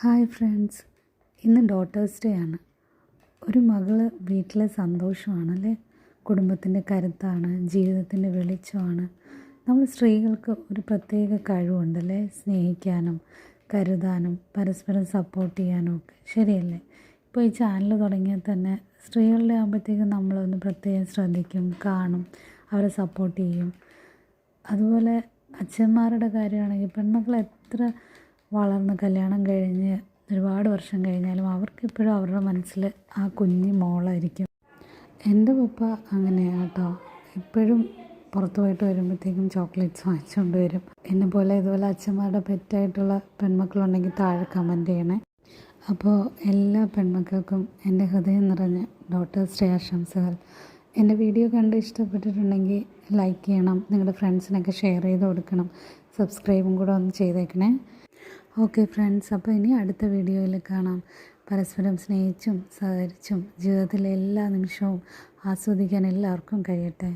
Hi friends. ഇന്ന് daughters day ആണ്. ഒരു മകൾ വീട്ടിലെ സന്തോഷമാണല്ലേ? കുടുംബത്തിന്റെ കരുത്താണ് ജീവിതത്തിന്റെ വെളിച്ചമാണ്. നമ്മൾ സ്ത്രീകൾക്ക് ഒരു പ്രത്യേക കഴിവുണ്ടല്ലേ? സ്നേഹിക്കാനും കരുതാനും പരസ്പരം സപ്പോർട്ട് ചെയ്യാനും ഒക്കെ. ശരിയല്ലേ? ഇപ്പോൾ ഈ ചാനൽ തുടങ്ങിയാൽ തന്നെ സ്ത്രീകളുടെ ആകുമ്പോഴത്തേക്കും നമ്മളൊന്ന് പ്രത്യേകം ശ്രദ്ധിക്കും കാണും അവരെ സപ്പോർട്ട് ചെയ്യും. അതുപോലെ അച്ഛന്മാരുടെ കാര്യമാണെങ്കിൽ പെണ്ണുങ്ങൾ എത്ര വളർന്ന് കല്യാണം കഴിഞ്ഞ് ഒരുപാട് വർഷം കഴിഞ്ഞാലും അവർക്കിപ്പോഴും അവരുടെ മനസ്സിൽ ആ കുഞ്ഞി മോളായിരിക്കും. എന്റെ പപ്പ അങ്ങനെയാണ് കേട്ടോ എപ്പോഴും പുറത്തു പോയിട്ട് വരുമ്പോഴത്തേക്കും ചോക്ലേറ്റ്സ് വാങ്ങിച്ചുകൊണ്ട് വരും. എന്നെ പോലെ ഇതുപോലെ അച്ഛന്മാരുടെ പെറ്റായിട്ടുള്ള പെൺമക്കളുണ്ടെങ്കിൽ താഴെ കമന്റ് ചെയ്യണേ. അപ്പോൾ എല്ലാ പെൺമക്കൾക്കും എന്റെ ഹൃദയം നിറഞ്ഞ ഡോട്ടേഴ്സ് ഡേ ആശംസകൾ എന്റെ വീഡിയോ കണ്ട് ഇഷ്ടപ്പെട്ടിട്ടുണ്ടെങ്കിൽ ലൈക്ക് ചെയ്യണം. നിങ്ങളുടെ ഫ്രണ്ട്സിനൊക്കെ ഷെയർ ചെയ്ത് കൊടുക്കണം. സബ്സ്ക്രൈബും കൂടെ ഒന്ന് ചെയ്തേക്കണേ. ഓക്കെ ഫ്രണ്ട്സ് അപ്പോൾ ഇനി അടുത്ത വീഡിയോയിൽ കാണാം. പരസ്പരം സ്നേഹിച്ചും സഹകരിച്ചും ജീവിതത്തിലെ എല്ലാ നിമിഷവും ആസ്വദിക്കാൻ എല്ലാവർക്കും കഴിയട്ടെ.